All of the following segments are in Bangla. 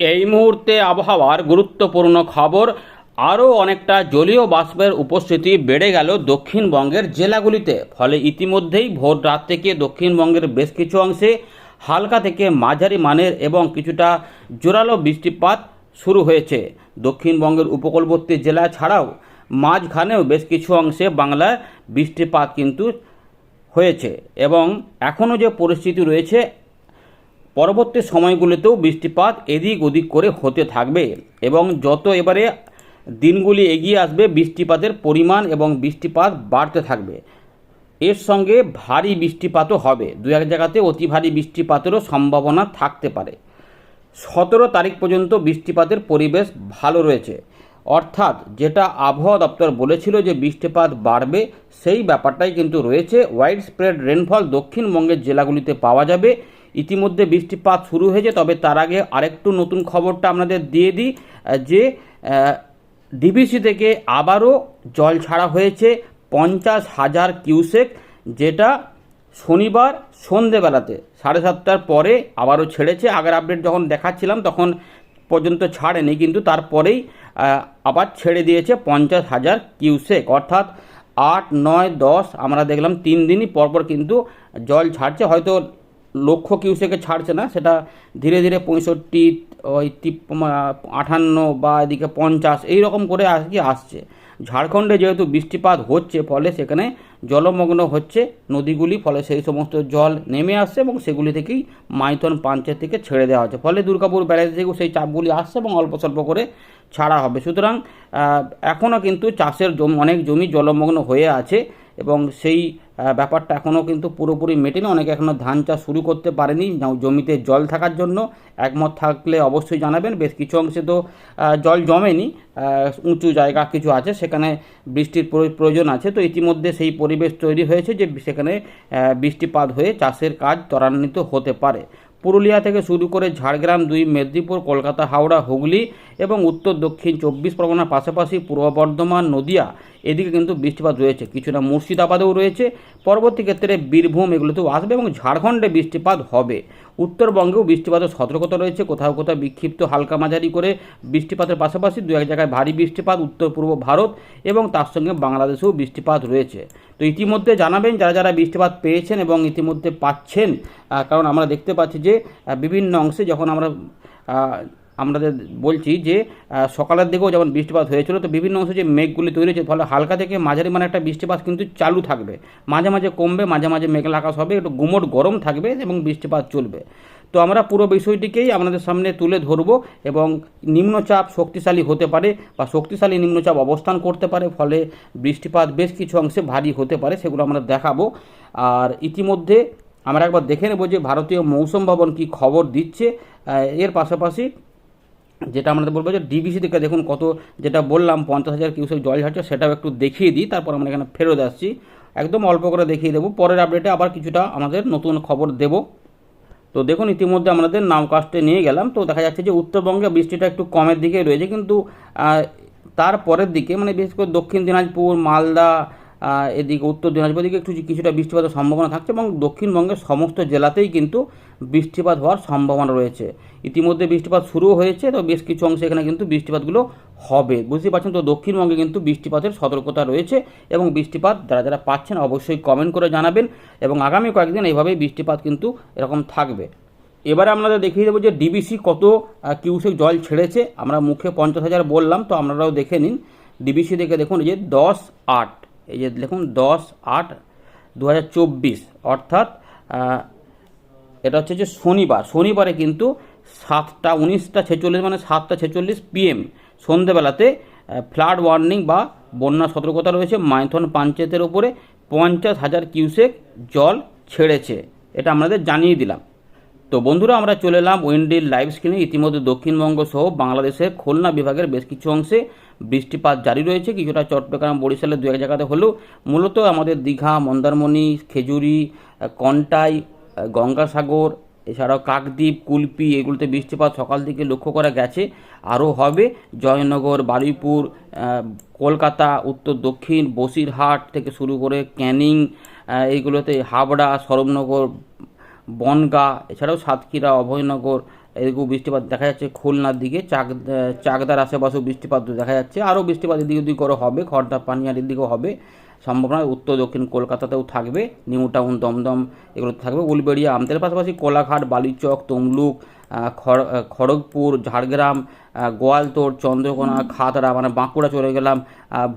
এই মুহূর্তে আবহাওয়ার গুরুত্বপূর্ণ খবর, আরও অনেকটা জলীয় বাষ্পের উপস্থিতি বেড়ে গেল দক্ষিণবঙ্গের জেলাগুলিতে। ফলে ইতিমধ্যেই ভোর রাত থেকে দক্ষিণবঙ্গের বেশ কিছু অংশে হালকা থেকে মাঝারি মানের এবং কিছুটা জোরালো বৃষ্টিপাত শুরু হয়েছে। দক্ষিণবঙ্গের উপকূলবর্তী জেলা ছাড়াও মাঝখানেও বেশ কিছু অংশে বাংলার বৃষ্টিপাত কিন্তু হয়েছে। এবং এখনও যে পরিস্থিতি রয়েছে পরবর্তী সময়গুলিতেও বৃষ্টিপাত এদিক ওদিক করে হতে থাকবে এবং যত এবারে দিনগুলি এগিয়ে আসবে, বৃষ্টিপাতের পরিমাণ এবং বৃষ্টিপাত বাড়তে থাকবে। এর সঙ্গে ভারী বৃষ্টিপাতও হবে। দু এক জায়গাতে অতি ভারী বৃষ্টিপাতেরও সম্ভাবনা থাকতে পারে। সতেরো তারিখ পর্যন্ত বৃষ্টিপাতের পরিবেশ ভালো রয়েছে। অর্থাৎ যেটা আবহাওয়া দপ্তর বলেছিল যে বৃষ্টিপাত বাড়বে, সেই ব্যাপারটাই কিন্তু রয়েছে। ওয়াইড স্প্রেড রেনফল দক্ষিণবঙ্গের জেলাগুলিতে পাওয়া যাবে। ইতিমধ্যে বৃষ্টিপাত শুরু হয়েছে, তবে তার আগে আরেকটু নতুন খবরটা আপনাদের দিয়ে দিই যে ডিবিসি থেকে আবারও জল ছাড়া হয়েছে পঞ্চাশ হাজার কিউসেক, যেটা শনিবার সন্ধেবেলাতে, সাড়ে সাতটার পরে আবারও ছেড়েছে। আগের আপডেট যখন দেখাচ্ছিলাম, তখন পর্যন্ত ছাড়েনি, কিন্তু তারপরেই আবার ছেড়ে দিয়েছে পঞ্চাশ হাজার কিউসেক। অর্থাৎ আট, নয়, দশ আমরা দেখলাম তিন দিনই পরপর কিন্তু জল ছাড়ছে। হয়তো লক্ষ কিউসেকে ছাড়ছে না, সেটা ধীরে ধীরে পঁয়ষট্টি, ওই তিপ আটান্ন বা এদিকে পঞ্চাশ, এই রকম করে আর কি আসছে। ঝাড়খণ্ডে যেহেতু বৃষ্টিপাত হচ্ছে, ফলে সেখানে জলমগ্ন হচ্ছে নদীগুলি, ফলে সেই সমস্ত জল নেমে আসছে এবং সেগুলি থেকেই মাইথন পাঞ্চের থেকে ছেড়ে দেওয়া হচ্ছে। ফলে দুর্গাপুর ব্যারেজ থেকেও সেই চাপগুলি আসছে এবং অল্প স্বল্প করে ছাড়া হবে। সুতরাং এখনও কিন্তু চাষের জমি, অনেক জমি জলমগ্ন হয়ে আছে। এবং সেই ব্যাপারটা এখনও কিন্তু পুরোপুরি মেটেনি। অনেকে এখনও ধান চাষ শুরু করতে পারেনি। জমিতে জল থাকার জন্য একমত থাকলে অবশ্যই জানাবেন। বেশ কিছু অংশে তো জল জমেনি উঁচু জায়গা কিছু আছে, সেখানে বৃষ্টির প্রয়- প্রয়োজন আছে। তো ইতিমধ্যে সেই পরিবেশ তৈরি হয়েছে যে সেখানে বৃষ্টিপাত হয়ে চাষের কাজ ত্বরান্বিত হতে পারে। পুরুলিয়া থেকে শুরু করে ঝাড়গ্রাম দুই, মেদিনীপুর, কলকাতা, হাওড়া, হুগলি এবং উত্তর, দক্ষিণ চব্বিশ পরগনার পাশাপাশি পূর্ব বর্ধমান, নদিয়া, এদিকে কিন্তু বৃষ্টিপাত রয়েছে। কিছুটা মুর্শিদাবাদেও রয়েছে। পরবর্তী ক্ষেত্রে বীরভূম এগুলোতেও আসবে এবং ঝাড়খণ্ডে বৃষ্টিপাত হবে। উত্তরবঙ্গেও বৃষ্টিপাতের সতর্কতা রয়েছে। কোথাও কোথাও বিক্ষিপ্ত হালকা মাঝারি করে বৃষ্টিপাতের পাশাপাশি দু এক জায়গায় ভারী বৃষ্টিপাত উত্তর পূর্ব ভারত এবং তার সঙ্গে বাংলাদেশেও বৃষ্টিপাত রয়েছে। তো ইতিমধ্যে জানাবেন যারা যারা বৃষ্টিপাত পেয়েছেন এবং ইতিমধ্যে পাচ্ছেন কারণ আমরা দেখতে পাচ্ছি যে বিভিন্ন অংশে যখন আমরা আমাদের বলছি যে সকালের দিকেও যেমন বৃষ্টিপাত হয়েছিল, তো বিভিন্ন অংশে যে মেঘগুলি তৈরি হয়েছে, ফলে হালকা থেকে মাঝারি মানে একটা বৃষ্টিপাত কিন্তু চালু থাকবে। মাঝে মাঝে কমবে, মাঝে মাঝে মেঘলা আকাশ হবে, একটু গুমোট গরম থাকবে এবং বৃষ্টিপাত চলবে। তো আমরা পুরো বিষয়টিকেই আপনাদের সামনে তুলে ধরবো এবং নিম্নচাপ শক্তিশালী হতে পারে বা শক্তিশালী নিম্নচাপ অবস্থান করতে পারে, ফলে বৃষ্টিপাত বেশ কিছু অংশে ভারী হতে পারে, সেগুলো আমরা দেখাবো। আর ইতিমধ্যে আমরা একবার দেখে নেব যে ভারতীয় মৌসুম ভবন কি খবর দিচ্ছে। এর পাশাপাশি যেটা আমাদের বলব যে ডিবিসি থেকে দেখুন কত যেটা বললাম পঞ্চাশ হাজার কিউসেক জল ছাড়ছে সেটাও একটু দেখিয়ে দিই তারপর আমরা এখানে ফেরত আসছি। একদম অল্প করে দেখিয়ে দেবো পরের আপডেটে আবার কিছুটা আমাদের নতুন খবর দেবো। তো দেখুন ইতিমধ্যে আমাদের নামকাস্টে নিয়ে গেলাম তো দেখা যাচ্ছে যে উত্তরবঙ্গে বৃষ্টিটা একটু কমের দিকে রয়েছে কিন্তু আহ, তার পরের দিকে মানে বিশেষ করে দক্ষিণ দিনাজপুর মালদা এদিকে উত্তর দিনাজপুর দিকে একটু কিছুটা বৃষ্টিপাতের সম্ভাবনা থাকছে এবং দক্ষিণবঙ্গের সমস্ত জেলাতেই কিন্তু বৃষ্টিপাত হওয়ার সম্ভাবনা রয়েছে। ইতিমধ্যে বৃষ্টিপাত শুরু হয়েছে, তো বেশ কিছু অংশে এখানে কিন্তু বৃষ্টিপাতগুলো হবে। বুঝতে পারছেন তো দক্ষিণবঙ্গে কিন্তু বৃষ্টিপাতের সতর্কতা রয়েছে এবং বৃষ্টিপাত যারা যারা পাচ্ছেন অবশ্যই কমেন্ট করে জানাবেন এবং আগামী কয়েকদিন এইভাবেই বৃষ্টিপাত কিন্তু এরকম থাকবে। এবারে আপনাদের দেখিয়ে দেবো যে ডিবিসি কত কিউসেক জল ছেড়েছে। আমরা মুখে পঞ্চাশ হাজার বললাম, তো আপনারাও দেখে নিন। ডিবিসি দেখে দেখুন যে দশ আট। এই যে দেখুন, দশ আট দু অর্থাৎ এটা হচ্ছে যে শনিবার। শনিবারে কিন্তু সাতটা, উনিশটা ছেচল্লিশ মানে সাতটা ছেচল্লিশ পিএম সন্ধেবেলাতে ফ্লাড ওয়ার্নিং বা বন্যা সতর্কতা রয়েছে। মাইথন পঞ্চায়েতের ওপরে পঞ্চাশ হাজার কিউসেক জল ছেড়েছে। এটা আমাদের জানিয়ে দিলাম। তো বন্ধুরা, আমরা চলে এলাম উইন্ডিল লাইভ স্ক্রিনে ইতিমধ্যে দক্ষিণবঙ্গ সহ বাংলাদেশের খুলনা বিভাগের বেশ কিছু অংশে বৃষ্টিপাত জারি রয়েছে, কিছুটা চট্টগ্রাম, বরিশালের দু এক জায়গাতে হলেও। মূলত আমাদের দীঘা, মন্দারমণি, খেজুরি কন্টাই গঙ্গাসাগর, এছাড়াও কাকদ্বীপ, কুলপি, এগুলোতে বৃষ্টিপাত সকাল থেকে লক্ষ্য করা গেছে। আরও হবে জয়নগর, বারুইপুর কলকাতা, উত্তর দক্ষিণ, বসিরহাট থেকে শুরু করে ক্যানিং এইগুলোতে হাবড়া, সরবনগর, বনগা, এছাড়াও সাতক্ষীরা, অভয়নগর এদিকেও বৃষ্টিপাত দেখা যাচ্ছে খুলনার দিকে, চাক চাকদার আশেপাশেও বৃষ্টিপাত দেখা যাচ্ছে। আরও বৃষ্টিপাত এদিক ওদিক করে হবে খর্দা পানিয়ারির দিকেও হবে। সম্ভাবনা উত্তর দক্ষিণ কলকাতাতেও থাকবে নিউ টাউন দমদম এগুলো থাকবে। উলবেড়িয়া আমদের পাশাপাশি কোলাঘাট, বালিচক, তমলুক খড়গপুর ঝাড়গ্রাম গোয়ালতোড় চন্দ্রকোনা খাতড়া মানে বাঁকুড়া চলে গেলাম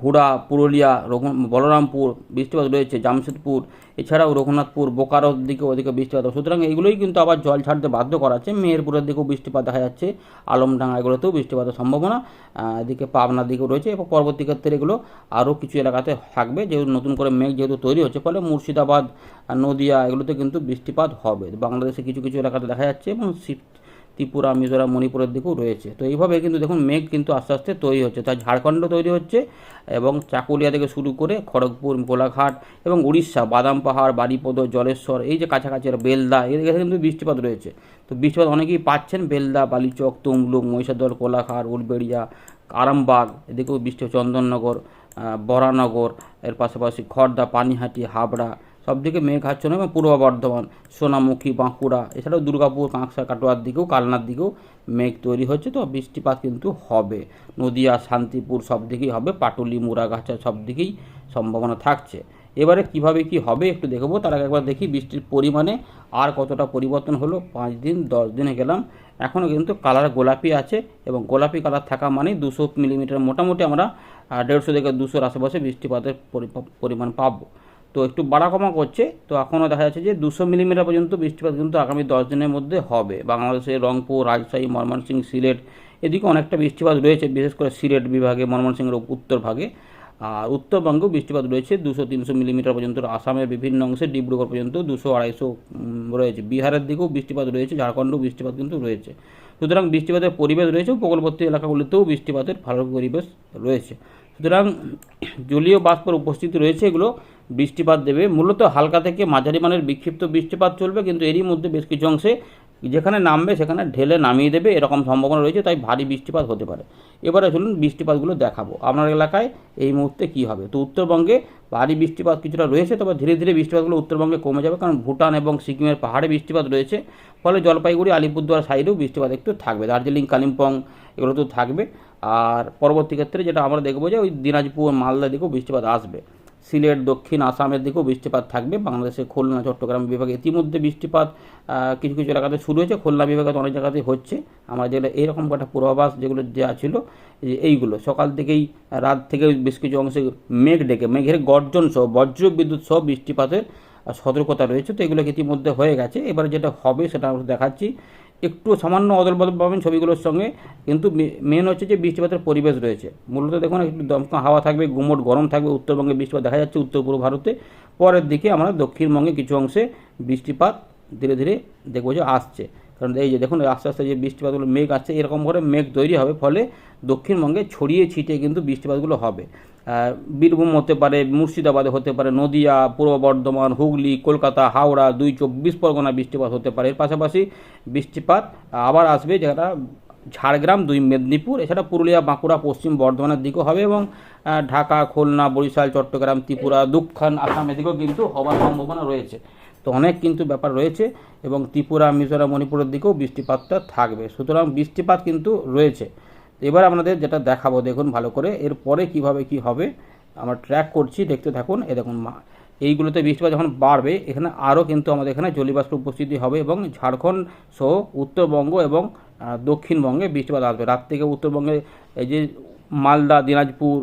ভুড়া পুরুলিয়া রঘু বলরামপুর বৃষ্টিপাত রয়েছে জামশেদপুর এছাড়াও রঘুনাথপুর বোকারোর দিকে ওদিকে বৃষ্টিপাত সুতরাং এইগুলোই কিন্তু আবার জল ছাড়তে বাধ্য করাচ্ছে মেহেরপুরের দিকেও বৃষ্টিপাত দেখা যাচ্ছে আলমডাঙ্গা এগুলোতেও বৃষ্টিপাতের সম্ভাবনা এদিকে পাবনার দিকেও রয়েছে এবং পরবর্তী ক্ষেত্রে এগুলো আরও কিছু এলাকাতে থাকবে যেহেতু নতুন করে মেঘ যেহেতু তৈরি হচ্ছে ফলে মুর্শিদাবাদ নদিয়া এগুলোতে কিন্তু বৃষ্টিপাত হবে। বাংলাদেশে কিছু কিছু এলাকাতে দেখা যাচ্ছে এবং ত্রিপুরা, মিজোরাম, মণিপুরের দিকেও রয়েছে। তো এইভাবে কিন্তু দেখুন মেঘ কিন্তু আস্তে আস্তে তৈরি হচ্ছে। তাই ঝাড়খণ্ড তৈরি হচ্ছে এবং চাকুলিয়া থেকে শুরু করে খড়গপুর কোলাঘাট এবং উড়িষ্যা, বাদাম পাহাড়, বারিপদ, জলেশ্বর, এই যে কাছাকাছি বেলদা, এদিকে কিন্তু বৃষ্টিপাত রয়েছে। তো বৃষ্টিপাত অনেকেই পাচ্ছেন, বেলদা, বালিচক, তমলুক, মহিষাদল, কোলাঘাট, উলবেড়িয়া, আরামবাগ, এদিকেও বৃষ্টি চন্দননগর বরানগর, এর পাশাপাশি খড়দা পানিহাটি, হাবড়া সবদিকে মেঘাচ্ছন্ন এবং পূর্ব বর্ধমান, সোনামুখী, বাঁকুড়া, এছাড়াও দুর্গাপুর, কাঁকসা, কাটোয়ার দিকেও, কালনার দিকেও মেঘ তৈরি হচ্ছে, তো বৃষ্টিপাত কিন্তু হবে। নদিয়া, শান্তিপুর সব দিকেই হবে, পাটুলি মুরাগাছা সব দিকেই সম্ভাবনা থাকছে। এবারে কীভাবে কি হবে একটু দেখব তার আগে একবার দেখি বৃষ্টির পরিমাণে আর কতটা পরিবর্তন হলো, পাঁচ দিন, দশ দিনে গেলাম। এখনও কিন্তু কালার গোলাপি আছে এবং গোলাপি কালার থাকা মানে দুশো মিলিমিটার মোটামুটি আমরা দেড়শো থেকে দুশোর আশেপাশে বৃষ্টিপাতের পরিমাণ পাবো। তো একটু বাড়া কমা করছে, তো এখনও দেখা যাচ্ছে যে দুশো মিলিমিটার পর্যন্ত বৃষ্টিপাত কিন্তু আগামী দশ দিনের মধ্যে হবে। বাংলাদেশের রংপুর, রাজশাহী, ময়মনসিংহ, সিলেট এদিকে অনেকটা বৃষ্টিপাত রয়েছে, বিশেষ করে সিলেট বিভাগে, ময়মনসিংহের উত্তর ভাগে। আর উত্তরবঙ্গেও বৃষ্টিপাত রয়েছে, দুশো তিনশো মিলিমিটার পর্যন্ত, আসামের বিভিন্ন অংশে ডিব্রুগড় পর্যন্ত দুশো আড়াইশো রয়েছে। বিহারের দিকেও বৃষ্টিপাত রয়েছে, ঝাড়খণ্ডেও বৃষ্টিপাত কিন্তু রয়েছে। সুতরাং বৃষ্টিপাতের পরিবেশ রয়েছে, উপকূলবর্তী এলাকাগুলিতেও বৃষ্টিপাতের ভালো পরিবেশ রয়েছে। সুতরাং জলীয় বাষ্পের উপস্থিতি রয়েছে, এগুলো বৃষ্টিপাত দেবে। মূলত হালকা থেকে মাঝারি মানের বিক্ষিপ্ত বৃষ্টিপাত চলবে, কিন্তু এরই মধ্যে বেশ কিছু অংশে যেখানে নামবে সেখানে ঢেলে নামিয়ে দেবে, এরকম সম্ভাবনা রয়েছে, তাই ভারী বৃষ্টিপাত হতে পারে। এবারে চলুন বৃষ্টিপাতগুলো দেখাবো, আপনার এলাকায় এই মুহূর্তে কী হবে? তো উত্তরবঙ্গে ভারী বৃষ্টিপাত কিছুটা রয়েছে, তবে ধীরে ধীরে বৃষ্টিপাতগুলো উত্তরবঙ্গে কমে যাবে, কারণ ভুটান এবং সিকিমের পাহাড়ে বৃষ্টিপাত রয়েছে। ফলে জলপাইগুড়ি, আলিপুরদুয়ার সাইডেও বৃষ্টিপাত একটু থাকবে। দার্জিলিং, কালিম্পং, এগুলো তো থাকবে। আর পরবর্তী ক্ষেত্রে যেটা আমরা দেখব যে ওই দিনাজপুর মালদা দিকেও বৃষ্টিপাত আসবে। সিলেট, দক্ষিণ আসামের দিকেও বৃষ্টিপাত থাকবে। বাংলাদেশের খুলনা, চট্টগ্রাম বিভাগে ইতিমধ্যে বৃষ্টিপাত কিছু কিছু এলাকাতে শুরু হয়েছে। খুলনা বিভাগে অনেক জায়গাতেই হচ্ছে। আমরা যেগুলো এইরকম একটা পূর্বাভাস যেগুলো দেওয়া ছিল যে এইগুলো। সকাল থেকেই, রাত থেকে বেশ কিছু অংশে মেঘ ডেকে, মেঘের গর্জন সহ, বজ্র বিদ্যুৎ সহ বৃষ্টিপাতের সতর্কতা রয়েছে। তো এগুলো ইতিমধ্যে হয়ে গেছে। এবারে যেটা হবে সেটা আমরা দেখাচ্ছি। একটু সামান্য অদল বদল পাবেন ছবিগুলোর সঙ্গে। কিন্তু মেন হচ্ছে যে বৃষ্টিপাতের পরিবেশ রয়েছে। মূলত দেখুন, একটু দমকা হাওয়া থাকবে, গুমট গরম থাকবে, উত্তরবঙ্গে বৃষ্টিপাত দেখা যাচ্ছে উত্তর পূর্ব ভারতে। পরের দিকে আমরা দক্ষিণবঙ্গে কিছু অংশে বৃষ্টিপাত ধীরে ধীরে দেখব যে আসছে। কারণ এই যে দেখুন, আস্তে আস্তে যে বৃষ্টিপাতগুলো মেঘ আসছে, এরকম করে মেঘ তৈরি হবে, ফলে দক্ষিণবঙ্গে ছড়িয়ে ছিটিয়ে কিন্তু বৃষ্টিপাতগুলো হবে। বীরভূম হতে পারে, মুর্শিদাবাদে হতে পারে, নদিয়া, পূর্ব বর্ধমান, হুগলি, কলকাতা, হাওড়া, দুই চব্বিশ পরগনা বৃষ্টিপাত হতে পারে। এর পাশাপাশি বৃষ্টিপাত আবার আসবে যেটা ঝাড়গ্রাম, দুই মেদিনীপুর, এছাড়া পুরুলিয়া, বাঁকুড়া, পশ্চিম বর্ধমানের দিকেও হবে এবং ঢাকা, খুলনা, বরিশাল, চট্টগ্রাম, ত্রিপুরা দক্ষিণ আসাম এদিকেও কিন্তু হওয়ার সম্ভাবনা রয়েছে। তো অনেক কিন্তু ব্যাপার রয়েছে এবং ত্রিপুরা, মিজোরাম, মণিপুরের দিকেও বৃষ্টিপাতটা থাকবে। সুতরাং বৃষ্টিপাত কিন্তু রয়েছে। এবার আপনাদের যেটা দেখাবো, দেখুন ভালো করে। এরপরে কীভাবে কি হবে, আমরা ট্র্যাক করছি, দেখতে থাকুন। এ দেখুন এইগুলোতে বৃষ্টিপাত যখন বাড়বে, এখানে আরও কিন্তু আমাদের এখানে জলীয়বাষ্প উপস্থিতি হবে এবং ঝাড়খণ্ড সহ উত্তরবঙ্গ এবং দক্ষিণবঙ্গে বৃষ্টিপাত আসবে। রাত থেকে উত্তরবঙ্গে এই যে মালদা, দিনাজপুর,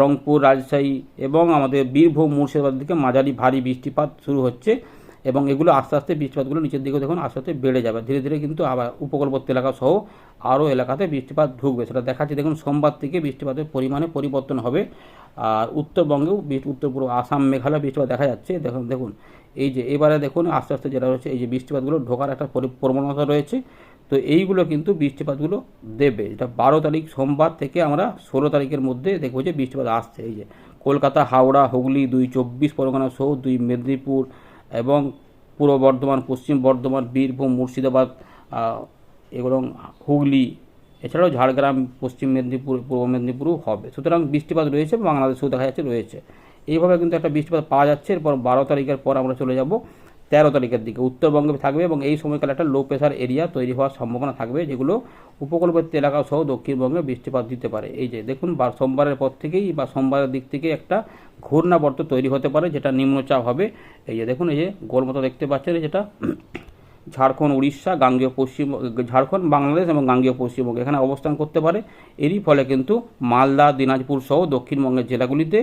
রংপুর, রাজশাহী এবং আমাদের বীরভূম মুর্শিদাবাদ দিকে মাঝারি ভারী বৃষ্টিপাত শুরু হচ্ছে। এবং এগুলো আস্তে আস্তে বৃষ্টিপাতগুলো নিচের দিকে দেখুন আস্তে আস্তে বেড়ে যাবে। ধীরে ধীরে কিন্তু আবার উপকূলবর্তী এলাকা সহ আরও এলাকাতে বৃষ্টিপাত ঢুকবে। সেটা দেখাচ্ছি দেখুন সোমবার থেকে বৃষ্টিপাতের পরিমাণে পরিবর্তন হবে। আর উত্তরবঙ্গেও উত্তর পূর্ব আসাম, মেঘালয় বৃষ্টিপাত দেখা যাচ্ছে। দেখুন দেখুন, এই যে এবারে দেখুন আস্তে আস্তে যেটা রয়েছে, এই যে বৃষ্টিপাতগুলো ঢোকার একটা পরি- প্রবণতা রয়েছে। তো এইগুলো কিন্তু বৃষ্টিপাতগুলো দেবে। এটা বারো তারিখ সোমবার থেকে আমরা ষোলো তারিখের মধ্যে দেখব যে বৃষ্টিপাত আসছে। এই যে কলকাতা, হাওড়া, হুগলি, দুই চব্বিশ পরগনা সহ দুই মেদিনীপুর এবং পূর্ব বর্ধমান, পশ্চিম বর্ধমান, বীরভূম, মুর্শিদাবাদ এবং হুগলি, এছাড়াও ঝাড়গ্রাম, পশ্চিম মেদিনীপুর, পূর্ব মেদিনীপুরও হবে। সুতরাং বৃষ্টিপাত রয়েছে বাংলাদেশেও দেখা যাচ্ছে রয়েছে। এইভাবে কিন্তু একটা বৃষ্টিপাত পাওয়া যাচ্ছে। এরপর বারো তারিখের পর আমরা চলে যাব তেরো তারিখের দিকে। উত্তরবঙ্গে থাকবে এবং এই সময়কালে একটা লো প্রেশার এরিয়া তৈরি হওয়ার সম্ভাবনা থাকবে, যেগুলো উপকূলবর্তী এলাকা সহ দক্ষিণবঙ্গে বৃষ্টিপাত দিতে পারে। এই যে, দেখুন সোমবারের পর থেকেই বা সোমবারের দিক থেকে একটা ঘূর্ণাবর্ত তৈরি হতে পারে, যেটা নিম্নচাপ হবে। এই যে, দেখুন, এই যে গোল মতো দেখতে পাচ্ছেন যেটা ঝাড়খণ্ড, উড়িষ্যা, গাঙ্গেয় পশ্চিম, ঝাড়খণ্ড, বাংলাদেশ এবং গাঙ্গেয় পশ্চিমবঙ্গ এখানে অবস্থান করতে পারে। এরই ফলে কিন্তু মালদা, দিনাজপুর সহ দক্ষিণবঙ্গের জেলাগুলিতে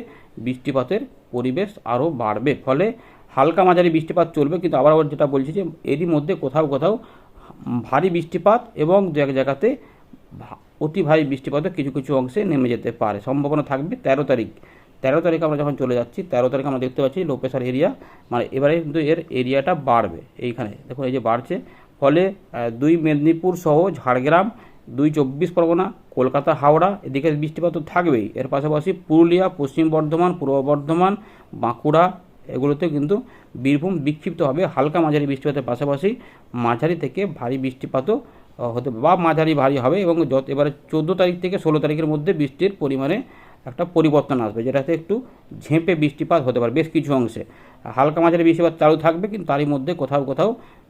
বৃষ্টিপাতের পরিবেশ আরও বাড়বে। ফলে হালকা মাঝারি বৃষ্টিপাত চলবে, কিন্তু আবার আবার যেটা বলছি যে, এরই মধ্যে কোথাও কোথাও ভারী বৃষ্টিপাত এবং এক জায়গাতে অতি ভারী বৃষ্টিপাতও কিছু কিছু অংশে নেমে যেতে পারে। সম্ভাবনা থাকবে তেরো তারিখ। তেরো তারিখ আমরা যখন চলে যাচ্ছি, তেরো তারিখ আমরা দেখতে পাচ্ছি লো প্রেশার এরিয়া মানে এবারে কিন্তু এর এরিয়াটা বাড়বে এইখানে। দেখুন, এই যে বাড়ছে। ফলে দুই মেদিনীপুর সহ ঝাড়গ্রাম, দুই চব্বিশ পরগনা, কলকাতা, হাওড়া, এদিকে বৃষ্টিপাত তো থাকবেই। এর পাশাপাশি পুরুলিয়া, পশ্চিম বর্ধমান, পূর্ব বর্ধমান, বাঁকুড়া এগুলোতে কিন্তু বীরভূম বিক্ষিপ্তভাবে হালকা মাঝারি বৃষ্টিপাতের পাশাপাশি মাঝারি থেকে ভারী বৃষ্টিপাতও হতে বা মাঝারি ভারী হবে এবং যত এবারে চোদ্দ তারিখ থেকে ষোলো তারিখের মধ্যে বৃষ্টির পরিমাণে একটা পরিবর্তন আসবে, যেটাতে একটু ঝেঁপে বৃষ্টিপাত হতে পারে বেশ কিছু অংশে। হালকা মাঝারি বৃষ্টিপাত চালু থাকবে, কিন্তু তারই মধ্যে কোথাও কোথাও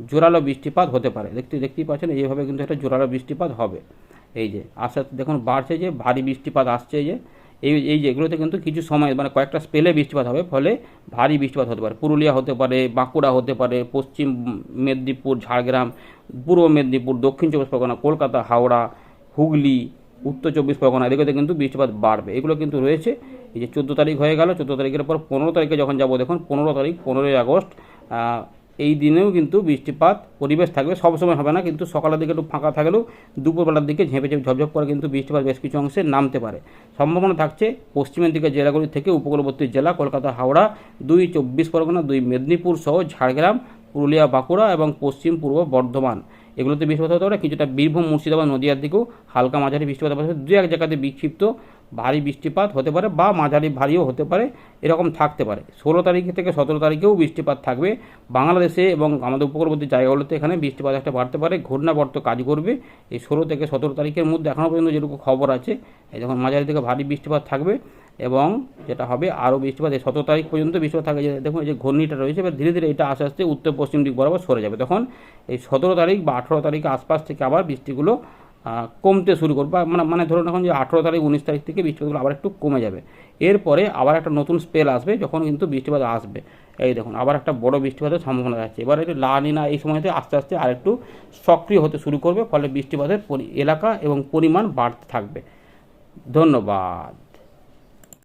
জোরালো বৃষ্টিপাত হতে পারে। দেখতে, দেখতেই পাচ্ছেন এইভাবে কিন্তু একটা জোরালো বৃষ্টিপাত হবে। এই যে আস্তে আস্তে দেখুন বাড়ছে যে, ভারী বৃষ্টিপাত আসছে যে এই এই যে এগুলোতে কিন্তু কিছু সময় মানে কয়েকটা স্পেলে বৃষ্টিপাত হবে, ফলে ভারী বৃষ্টিপাত হতে পারে। পুরুলিয়া হতে পারে, বাঁকুড়া হতে পারে, পশ্চিম মেদিনীপুর, ঝাড়গ্রাম, পূর্ব মেদিনীপুর, দক্ষিণ চব্বিশ পরগনা, কলকাতা, হাওড়া, হুগলি, উত্তর চব্বিশ পরগনা, এদিকে কিন্তু বৃষ্টিপাত বাড়বে। এগুলো কিন্তু রয়েছে। এই যে চোদ্দ তারিখ হয়ে গেল, চোদ্দ তারিখের পর পনেরো তারিখে যখন যাব, দেখুন, পনেরো তারিখ, পনেরোই আগস্ট এই দিনেও কিন্তু বৃষ্টিপাত পরিবেশ থাকবে। সবসময় হবে না, কিন্তু সকালের দিকে একটু ফাঁকা থাকলেও দুপুরবেলার দিকে ঝেঁপে ঝেঁপে ঝপঝপ করে কিন্তু বৃষ্টিপাত বেশ কিছু অংশে নামতে পারে। সম্ভাবনা থাকছে পশ্চিমের দিকে জেলাগুলি থেকে উপকূলবর্তী জেলা, কলকাতা, হাওড়া, দুই চব্বিশ পরগনা, দুই মেদিনীপুর সহ ঝাড়গ্রাম, পুরুলিয়া, বাঁকুড়া এবং পশ্চিম পূর্ব বর্ধমান। এগুলোতে বৃষ্টিপাত হতে পারে, কিছুটা বীরভূম, মুর্শিদাবাদ, নদীয়ার দিকেও হালকা মাঝারি বৃষ্টিপাত পারে। দু এক জায়গাতে বিক্ষিপ্ত ভারী বৃষ্টিপাত হতে পারে বা মাঝারি ভারীও হতে পারে, এরকম থাকতে পারে। ষোলো তারিখ থেকে সতেরো তারিখেও বৃষ্টিপাত থাকবে বাংলাদেশে এবং আমাদের উপকূলবর্তী জায়গাগুলোতে এখানে বৃষ্টিপাত একটা বাড়তে পারে। ঘূর্ণাবর্ত কাজ করবে। এই ষোলো থেকে সতেরো তারিখের মধ্যে এখনও পর্যন্ত যেটুকু খবর আছে যখন মাঝারি থেকে ভারী বৃষ্টিপাত থাকবে এবং যেটা হবে আরও বৃষ্টিপাত, এই সতেরো তারিখ পর্যন্ত বৃষ্টিপাত থাকে। যে দেখুন, এই যে ঘূর্ণিটা রয়েছে, এবার ধীরে ধীরে এটা আস্তে আস্তে উত্তর পশ্চিম দিক বরাবর সরে যাবে। তখন এই সতেরো তারিখ বা আঠেরো তারিখ আশপাশ থেকে আবার বৃষ্টিগুলো কমতে শুরু করবে। মানে মানে ধরুন এখন যে আঠেরো তারিখ, উনিশ তারিখ থেকে বৃষ্টিপাতগুলো আবার একটু কমে যাবে। এরপরে আবার একটা নতুন স্পেল আসবে, যখন কিন্তু বৃষ্টিপাত আসবে। এই দেখুন, আবার একটা বড় বৃষ্টিপাতের সম্ভাবনা আছে। এবার একটু লানিনা এই সময়তে আস্তে আস্তে আরেকটু সক্রিয় হতে শুরু করবে, ফলে বৃষ্টিপাতের এলাকা এবং পরিমাণ বাড়তে থাকবে। ধন্যবাদ।